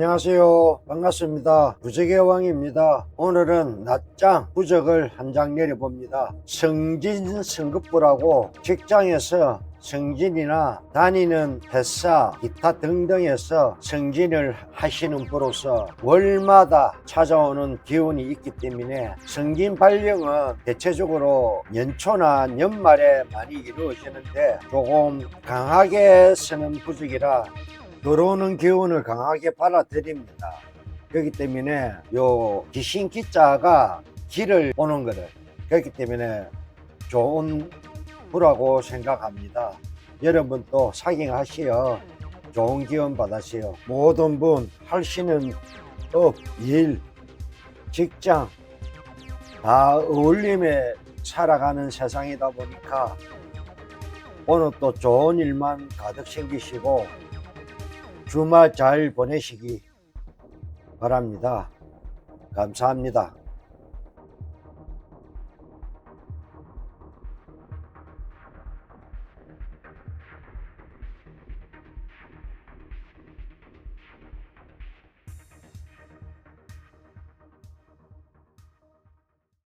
안녕하세요. 반갑습니다. 부적의 왕입니다. 오늘은 낮장 부적을 한 장 내려봅니다. 성진 성급부라고 직장에서 성진이나 다니는 회사, 기타 등등에서 성진을 하시는 부로서 월마다 찾아오는 기운이 있기 때문에 성진 발령은 대체적으로 연초나 연말에 많이 이루어지는데 조금 강하게 쓰는 부적이라 들어오는 기운을 강하게 받아들입니다. 그렇기 때문에 요 귀신 기자가 길을 오는 거를 그렇기 때문에 좋은 부라고 생각합니다. 여러분도 사경하시어 좋은 기운 받으세요. 모든 분 하시는 업, 일, 직장 다 어울림에 살아가는 세상이다 보니까 오늘 또 좋은 일만 가득 생기시고 주말 잘 보내시기 바랍니다. 감사합니다.